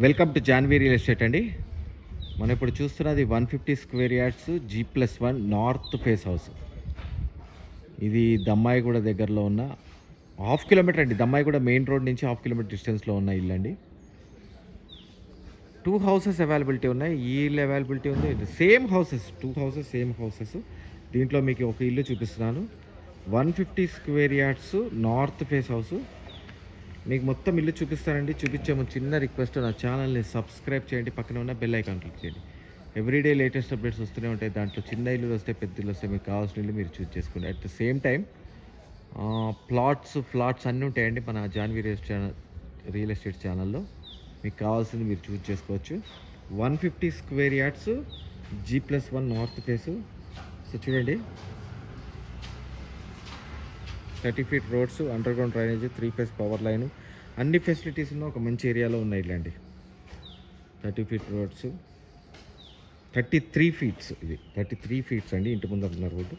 Welcome to Janvi real estate అండి. మనం ఇప్పుడు చూస్తున్నది one fifty square yards G plus one north face house. ఇది దమ్మాయిగూడ దగ్గరలో ఉన్న హాఫ్ కిలోమీటర్ అండి. దమ్మాయిగూడ మెయిన్ రోడ్ నుంచి హాఫ్ కిలోమీటర్ డిస్టెన్స్లో ఉన్న ఇల్లు అండి. టూ హౌసెస్ అవైలబిలిటీ ఉన్నాయి. ఈ ఇల్లు అవైలబిలిటీ ఉంది. Same houses two houses same houses. దీంట్లో మీకు ఒక ఇల్లు చూపిస్తున్నాను. One fifty square yards north face house. మీకు మొత్తం ఇల్లు చూపిస్తానండి. చూపించే ముందు చిన్న రిక్వెస్ట్ నా ఛానల్ని సబ్స్క్రైబ్ చేయండి. పక్కన ఉన్న బెల్ ఐకాన్ క్లిక్ చేయండి. ఎవ్రీడే లేటెస్ట్ అప్డేట్స్ వస్తూనే ఉంటాయి. దాంట్లో చిన్న ఇల్లు వస్తే పెద్ద ఇల్లు వస్తే మీకు కావాల్సిన ఇల్లు మీరు చూస్ చేసుకోండి. At the same time plots flats అన్నీ ఉంటాయండి మన Janvi real channel real estate ఛానల్లో మీకు కావాల్సింది మీరు చూస్ చేసుకోవచ్చు. One fifty square yards G plus one north face so చూడండి. Thirty feet roads underground drainage three phase power line అన్ని ఫెసిలిటీస్ ఉన్న ఒక మంచి ఏరియాలో ఉన్నాయి ఇలాంటి. Thirty feet roads. Thirty three feets ఇది. థర్టీ త్రీ ఫీట్స్ అండి ఇంటి ముందర ఉన్న రోడ్డు.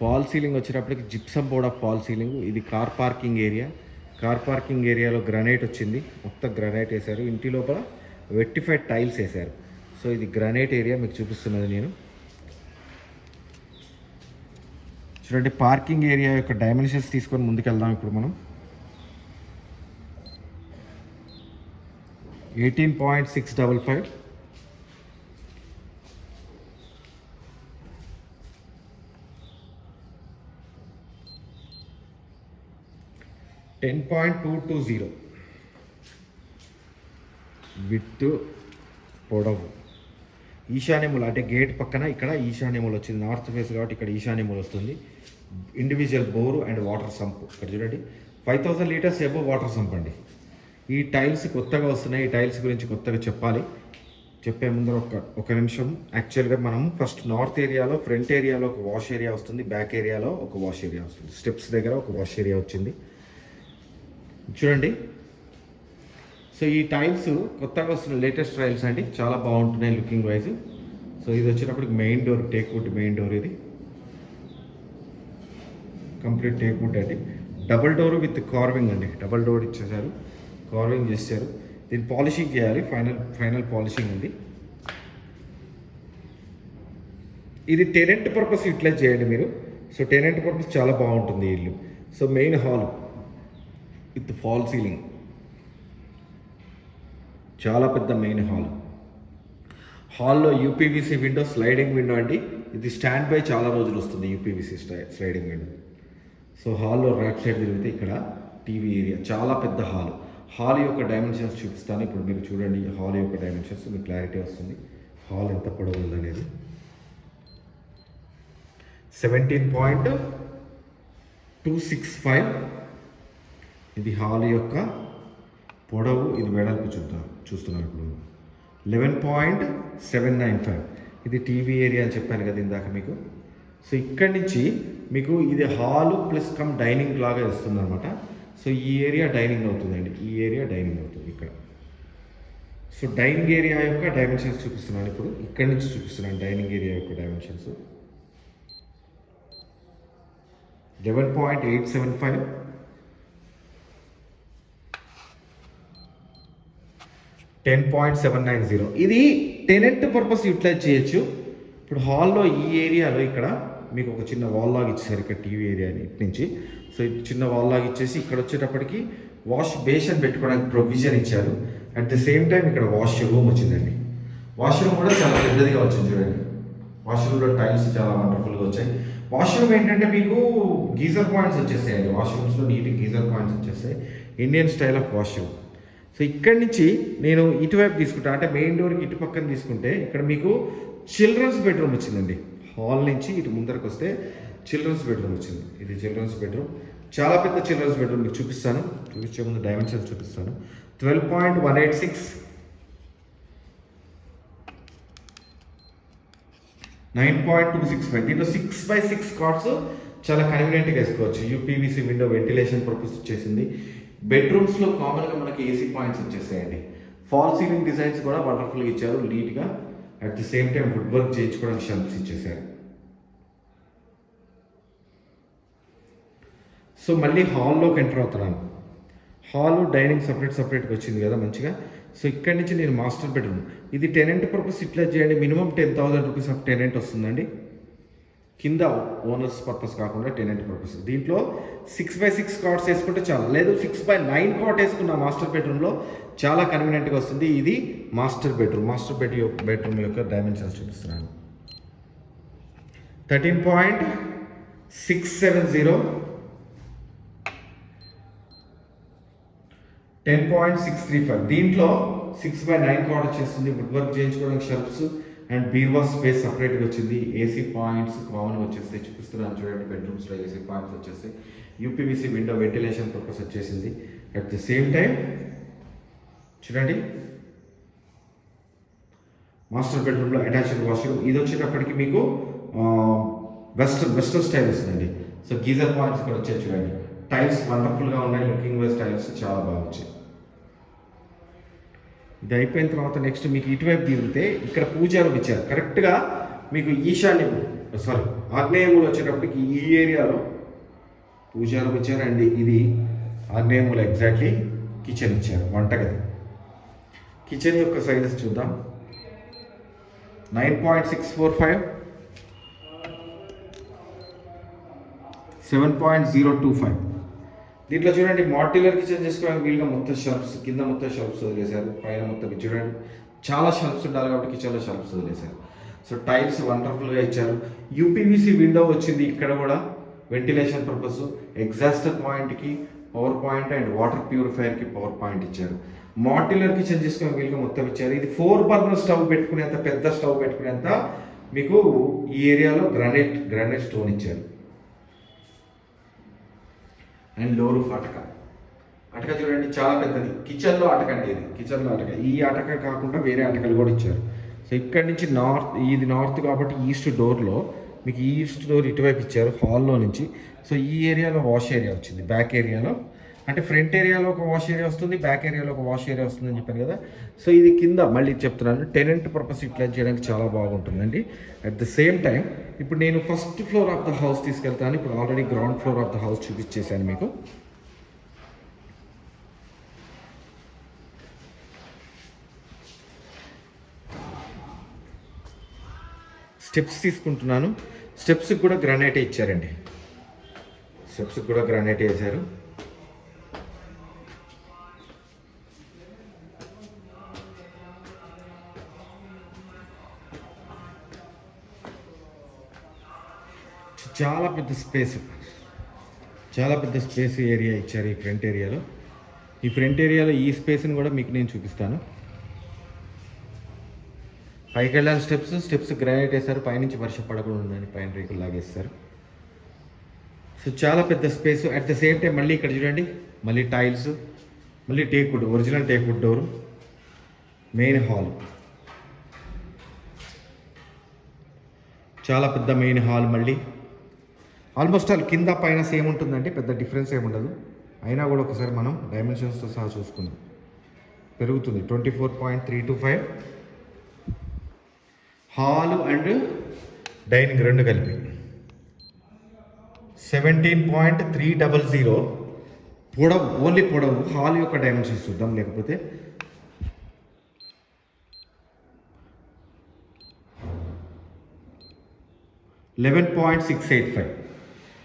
ఫాల్ సీలింగ్ వచ్చేటప్పటికి gypsum board of fall ceiling ఇది car parking area car parking ఏరియాలో గ్రనైట్ వచ్చింది. మొత్తం గ్రనైట్ వేశారు. ఇంటి లోపల వెట్టిఫైడ్ టైల్స్ వేశారు. సో ఇది గ్రనైట్ ఏరియా మీకు చూపిస్తున్నది నేను. చూడండి పార్కింగ్ ఏరియా యొక్క డైమెన్షన్స్ తీసుకొని ముందుకెళ్దాం ఇప్పుడు మనం. Eighteen point six double five. Ten point two two zero with పొడవు. ఈశాన్యములు అంటే గేట్ పక్కన ఇక్కడ ఈశాన్యములు వచ్చింది. నార్త్ ఫేస్ కాబట్టి ఇక్కడ ఈశాన్యములు వస్తుంది. Individual bore and water sump ఇక్కడ చూడండి. Five thousand litres above water sump అండి. ఈ టైల్స్ కొత్తగా వస్తున్నాయి. ఈ టైల్స్ గురించి కొత్తగా చెప్పాలి. చెప్పే ముందర ఒక ఒక నిమిషం. యాక్చువల్గా మనం ఫస్ట్ నార్త్ ఏరియాలో ఫ్రంట్ ఏరియాలో ఒక వాష్ ఏరియా వస్తుంది. బ్యాక్ ఏరియాలో ఒక వాష్ ఏరియా వస్తుంది. స్టెప్స్ దగ్గర ఒక వాష్ ఏరియా వచ్చింది. చూడండి. సో ఈ టైల్స్ కొత్తగా వస్తున్న లేటెస్ట్ టైల్స్ అండి. చాలా బాగుంటున్నాయి లుకింగ్ వైజ్. సో ఇది వచ్చేటప్పటికి main door teak wood main door ఇది. కంప్లీట్ టేక్ వుడ్ అండి. డబుల్ డోర్ విత్ కార్వింగ్ అండి. డబుల్ డోర్ ఇచ్చేసారు కార్వింగ్ చేశారు దీన్ని పాలిషింగ్ చేయాలి. ఫైనల్ ఫైనల్ పాలిషింగ్ ఉంది ఇది టెనెంట్ పర్పస్ యూటిలైజ్ చేయండి మీరు. సో టెనెంట్ పర్పస్ చాలా బాగుంటుంది ఇల్లు. So main hall. With fall ceiling. చాలా పెద్ద మెయిన్ హాల్. హాల్లో యూపీవీసీ విండో స్లైడింగ్ విండో అండి. ఇది స్టాండ్ బై చాలా రోజులు వస్తుంది యూపీవీసీ స్లైడింగ్ విండో. సో హాల్లో రైట్ సైడ్ తిరిగితే ఇక్కడ టీవీ ఏరియా చాలా పెద్ద హాల్. హాల్ యొక్క డైమెన్షన్స్ చూపిస్తాను. ఇప్పుడు మీరు చూడండి హాల్ యొక్క డైమెన్షన్స్ మీకు క్లారిటీ వస్తుంది. హాల్ ఎంత పొడవు ఉందనేది. Seventeen point two six five ఇది హాల్ యొక్క పొడవు ఇది వెడల్పు చూద్దాం చూస్తున్నాం ఇప్పుడు. Eleven point seven nine five ఇది టీవీ ఏరియా అని చెప్పాను కదా ఇందాక మీకు. సో ఇక్కడి నుంచి మీకు ఇది హాలు ప్లస్ కమ్ డైనింగ్ లాగా ఇస్తుంది అనమాట సో ఈ ఏరియా డైనింగ్ అవుతుందండి. ఈ ఏరియా డైనింగ్ అవుతుంది ఇక్కడ. సో డైనింగ్ ఏరియా యొక్క డైమెన్షన్స్ చూపిస్తున్నాను ఇప్పుడు. ఇక్కడి నుంచి చూపిస్తున్నాను డైనింగ్ ఏరియా యొక్క dimensions eleven point eight seven five ten point seven nine zero ఇది టెనెంట్ పర్పస్ యూటిలైజ్ చేయొచ్చు. ఇప్పుడు హాల్లో ఈ ఏరియాలో ఇక్కడ మీకు ఒక చిన్న వాల్ లాగా ఇచ్చేసారు ఇక్కడ టీవీ ఏరియా ఇటు నుంచి. సో ఇది చిన్న వాల్ లాగా ఇచ్చేసి ఇక్కడ వచ్చేటప్పటికి వాష్ బేషన్ పెట్టుకోవడానికి ప్రొవిజన్ ఇచ్చారు. అట్ ద సేమ్ టైం ఇక్కడ వాష్ రూమ్ వచ్చిందండి. వాష్రూమ్ కూడా చాలా పెద్దదిగా వచ్చింది చూడండి. వాష్రూమ్లో టైల్స్ చాలా వండర్ఫుల్గా వచ్చాయి. వాష్రూమ్ ఏంటంటే మీకు గీజర్ పాయింట్స్ వచ్చేసాయండి వాష్రూమ్స్లో నీట్ గీజర్ పాయింట్స్ వచ్చేస్తాయి. Indian style of washroom so ఇక్కడి నుంచి నేను ఇటువైపు తీసుకుంటా అంటే మెయిన్ డోర్కి ఇటు పక్కన తీసుకుంటే ఇక్కడ మీకు చిల్డ్రన్స్ బెడ్రూమ్ వచ్చిందండి. హాల్ నుంచి ఇటు ముందరకు వస్తే చిల్డ్రన్స్ బెడ్రూమ్ వచ్చింది. ఇది చిల్డ్రన్స్ బెడ్రూమ్ చాలా పెద్ద చిల్డ్రన్స్ బెడ్రూమ్ మీకు చూపిస్తాను. చూపించే ముందు డైమెన్షన్స్ చూపిస్తాను. Twelve point one eight six nine point two six five దీంట్లో సిక్స్ బై సిక్స్ కార్డ్స్ చాలా కన్వీనియంట్గా వేసుకోవచ్చు. యూపీవీసీ విండో వెంటిలేషన్ పర్పస్ వచ్చేసింది బెడ్రూమ్స్లో కామన్గా మనకి ఏసీ పాయింట్స్ వచ్చేసాయండి. ఫాల్ సీలింగ్ డిజైన్స్ కూడా వండర్ఫుల్గా ఇచ్చారు. నీట్గా at the same time wood work చేయించుకోవడానికి షెల్ఫ్స్ ఇచ్చేసారు. సో మళ్ళీ హాల్లోకి ఎంటర్ అవుతున్నాను. హాల్ డైనింగ్ సపరేట్ సపరేట్గా వచ్చింది కదా మంచిగా. సో ఇక్కడి నుంచి నేను మాస్టర్ బెడ్రూమ్ ఇది టెనెంట్ పర్పస్ ఇట్లా చేయండి. Minimum ten thousand rupees of tenant వస్తుందండి. కింద ఓనర్స్ పర్పస్ కాకుండా టెనెంట్ పర్పస్ దీంట్లో సిక్స్ బై సిక్స్ కార్డ్స్ వేసుకుంటే చాలా. లేదు సిక్స్ బై నైన్ కార్డ్ వేసుకున్న మాస్టర్ బెడ్రూమ్లో చాలా కన్వీనియంట్గా వస్తుంది. ఇది master bedroom master bed bedroom యొక్క డైమెన్షన్స్ చూపిస్తున్నాను. Thirteen point six seven zero ten point six three five దీంట్లో సిక్స్ బై నైన్ కార్డ్ వచ్చేస్తుంది. వుడ్ వర్క్ చేయించుకోవడానికి షర్ప్స్ అండ్ బీర్వా స్పేస్ సపరేట్గా వచ్చింది. ఏసీ పాయింట్స్ కామన్గా వచ్చేస్తాయి చూపిస్తున్నాను చూడండి బెడ్రూమ్స్లో ఏసీ పాయింట్స్ వచ్చేస్తాయి యూపీవీసీ విండో వెంటిలేషన్ పర్పస్ వచ్చేసింది. అట్ ది సేమ్ టైం చూడండి. మాస్టర్ బెడ్రూమ్లో అటాచ్డ్ వాష్రూమ్ ఇది వచ్చేటప్పటికి మీకు వెస్టర్న్ వెస్టర్న్ స్టైల్ వస్తుందండి. సో గీజర్ పాయింట్స్ ఇక్కడ వచ్చాయి చూడండి. టైల్స్ వండర్ఫుల్గా ఉన్నాయి. లుకింగ్ వైజ్ టైల్స్ చాలా బాగా వచ్చాయి. ఇది అయిపోయిన తర్వాత నెక్స్ట్ మీకు ఇటువైపు తిరిగితే ఇక్కడ పూజారం ఇచ్చారు. కరెక్ట్గా మీకు ఈశాన్యం సారీ ఆగ్నేయములు వచ్చేటప్పటికి ఈ ఏరియాలో పూజారం ఇచ్చారు అండ్. ఇది ఆగ్నేయములు ఎగ్జాక్ట్లీ కిచెన్ ఇచ్చారు వంటగది. కిచెన్ యొక్క సైజెస్ చూద్దాం. Nine point six four five seven point zero two five దీంట్లో చూడండి మాడ్యులర్ కిచెన్ చేసుకోవడానికి వీలుగా మొత్తం షెల్ఫ్స్ కింద మొత్తం షెల్ఫ్స్ వదిలేశారు. పైన మొత్తం చూడండి చాలా షెల్ఫ్స్ ఉండాలి కాబట్టి కిచెన్లో షెల్ఫ్స్ వదిలేశారు. సో టైల్స్ వండర్ఫుల్గా ఇచ్చారు. యూపీవీసీ విండో వచ్చింది ఇక్కడ కూడా వెంటిలేషన్ పర్పస్ ఎగ్జాస్టర్ పాయింట్కి పవర్ పాయింట్ అండ్ వాటర్ ప్యూరిఫైయర్కి పవర్ పాయింట్ ఇచ్చారు. మాడ్యులర్ కిచెన్ చేసుకునే వీలుగా మొత్తం ఇచ్చారు. ఇది ఫోర్ బర్నర్ స్టవ్ పెట్టుకునేంత పెద్ద స్టవ్ పెట్టుకునేంత మీకు ఈ ఏరియాలో గ్రానైట్ గ్రానైట్ స్టోన్ ఇచ్చారు. అండ్లో రూఫ్ అటక అటక చూడండి చాలా పెద్దది. కిచెన్లో అటక అండి ఇది. కిచెన్లో అటక ఈ అటక కాకుండా వేరే అటకలు కూడా ఇచ్చారు. సో ఇక్కడ నుంచి నార్త్ ఇది నార్త్ కాబట్టి ఈస్ట్ డోర్లో మీకు ఈస్ట్ డోర్ ఇటువైపు ఇచ్చారు హాల్లో నుంచి. సో ఈ ఏరియాలో వాష్ ఏరియా వచ్చింది బ్యాక్ ఏరియాలో. అంటే ఫ్రంట్ ఏరియాలో ఒక వాష్ ఏరియా వస్తుంది బ్యాక్ ఏరియాలో ఒక వాష్ ఏరియా వస్తుందని చెప్పాను కదా. సో ఇది కింద మళ్ళీ చెప్తున్నాను టెనెంట్ పర్పస్ యూటిలైజ్ చేయడానికి చాలా బాగుంటుందండి. అట్ ద సేమ్ టైం ఇప్పుడు నేను first floor of the house తీసుకెళ్తాను. ఇప్పుడు already ground floor of the house చూపించేశాను మీకు. స్టెప్స్ తీసుకుంటున్నాను. స్టెప్స్కి కూడా గ్రానైట్ ఇచ్చారండి. స్టెప్స్కి కూడా గ్రానైట్ వేశారు. చాలా పెద్ద స్పేస్. చాలా పెద్ద స్పేస్ ఏరియా ఇచ్చారు ఈ ఫ్రంట్ ఏరియాలో. ఈ ఫ్రంట్ ఏరియాలో ఈ స్పేస్ని కూడా మీకు నేను చూపిస్తాను. పైకి వెళ్ళాలి స్టెప్స్. స్టెప్స్ గ్రానైట్ వేస్తారు పైనుంచి వర్షం పడకుండా ఉందని పైన రేకులు లాగేస్తారు. సో చాలా పెద్ద space. At the same time మళ్ళీ ఇక్కడ చూడండి. మళ్ళీ టైల్స్. మళ్ళీ teakwood original teakwood door. Main hall. చాలా పెద్ద మెయిన్ హాల్ మళ్ళీ. ఆల్మోస్ట్ ఆల్ కింద పైన సేమ్ ఉంటుందండి పెద్ద డిఫరెన్స్ ఏమి ఉండదు. అయినా కూడా ఒకసారి మనం డైమెన్షన్స్తో సహా చూసుకుందాం. పెరుగుతుంది. Twenty four point three two five hall and dining రెండు కలిపి. Seventeen point three double zero పొడవు ఓన్లీ పొడవు హాల్ యొక్క డైమెన్షన్స్ చూద్దాం. లేకపోతే eleven point six eight five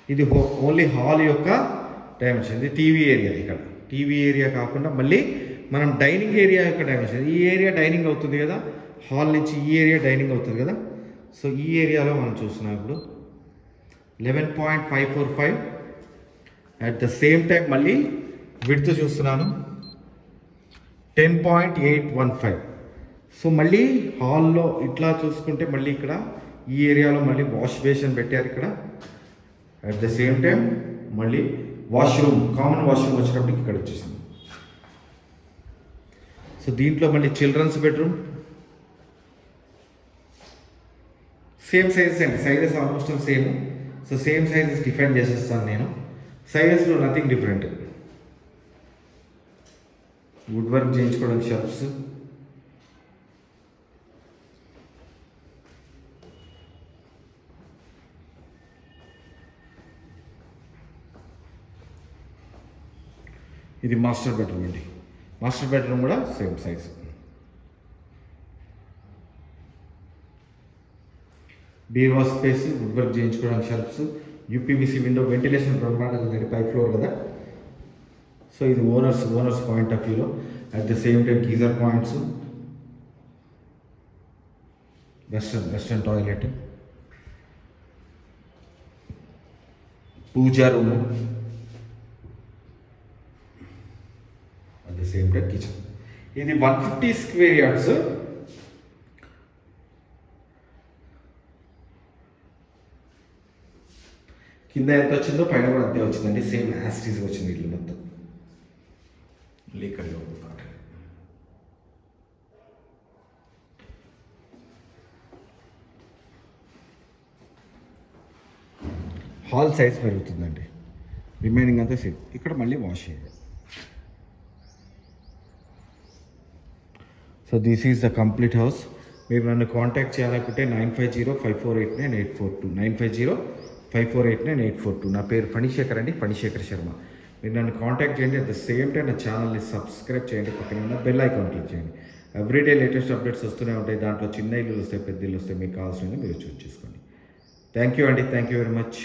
ఇది హో- ఓన్లీ హాల్ యొక్క డైమెన్షన్ ఇది టీవీ ఏరియా ఇక్కడ. టీవీ ఏరియా కాకుండా మళ్ళీ మనం డైనింగ్ ఏరియా యొక్క డైమెన్షన్ ఈ ఏరియా డైనింగ్ అవుతుంది కదా? హాల్ నుంచి ఈ ఏరియా డైనింగ్ అవుతుంది కదా? సో ఈ ఏరియాలో మనం చూస్తున్నాం ఇప్పుడు. Eleven point five four five at the same time మళ్ళీ విడ్త్ చూస్తున్నాను. Ten point eight one five so మళ్ళీ హాల్లో ఇట్లా చూసుకుంటే మళ్ళీ ఇక్కడ ఈ ఏరియాలో మళ్ళీ వాష్ బేసిన్ పెట్టారు ఇక్కడ. అట్ ద సేమ్ టైం మళ్ళీ వాష్రూమ్ కామన్ వాష్రూమ్ వచ్చినప్పటికి ఇక్కడ వచ్చేసింది. సో దీంట్లో మళ్ళీ చిల్డ్రన్స్ బెడ్రూమ్ సేమ్ సైజెస్ అండి. Sizes almost same so same sizes define చేసేస్తాను నేను. సైజెస్లో నథింగ్ డిఫరెంట్ వుడ్ వర్క్ చేయించుకోవడానికి షర్ప్స్ ఇది మాస్టర్ బెడ్రూమ్ అండి. మాస్టర్ బెడ్రూమ్ కూడా సేమ్ సైజ్. బీవా స్పేస్ వుడ్ వర్క్ చేయించుకోవడానికి షెల్ఫ్స్ యూపీవీసీ విండో వెంటిలేషన్ బ్రహ్మాండంగా ఉంది పై ఫ్లోర్ కదా. సో ఇది ఓనర్స్ ఓనర్స్ పాయింట్ ఆఫ్ వ్యూలో. At the same time geyser points. Western western toilet. Puja room. సేమ్డ్ kitchen ఇది వన్ ఫిఫ్టీ స్క్వేర్ యార్డ్స్ కింద ఎంత వచ్చిందో పైన కూడా అంతే వచ్చిందండి. సేమ్ యాస్టీస్ వచ్చింది ఇల్లు మొత్తం. లీకర్ హాల్ సైజ్ పెరుగుతుందండి. రిమైనింగ్ అంతా సేమ్ ఇక్కడ మళ్ళీ వాష్ చేయాలి. So this is the complete house మీరు నన్ను కాంటాక్ట్ చేయాలనుకుంటే nine five zero five four eight nine eight four two. Nine five zero five four eight nine eight four two. నా పేరు ఫణిశేఖర్ అండి ఫణిశేఖర్ శర్మ. మీరు నన్ను కాంటాక్ట్ చేయండి అట్ ద సేమ్ టైం నా ఛానల్ని సబ్స్క్రైబ్ చేయండి పక్కన ఉన్న బెల్ ఐకాన్ క్లిక్ చేయండి. ఎవ్రీడే లేటెస్ట్ అప్డేట్స్ వస్తూనే ఉంటాయి. దాంట్లో చిన్న ఇల్లు వస్తాయి పెద్ద ఇల్లు వస్తాయి. మీకు కావాల్సిన మీరు చూస్ చేసుకోండి. థ్యాంక్ యూ అండి. Thank you very much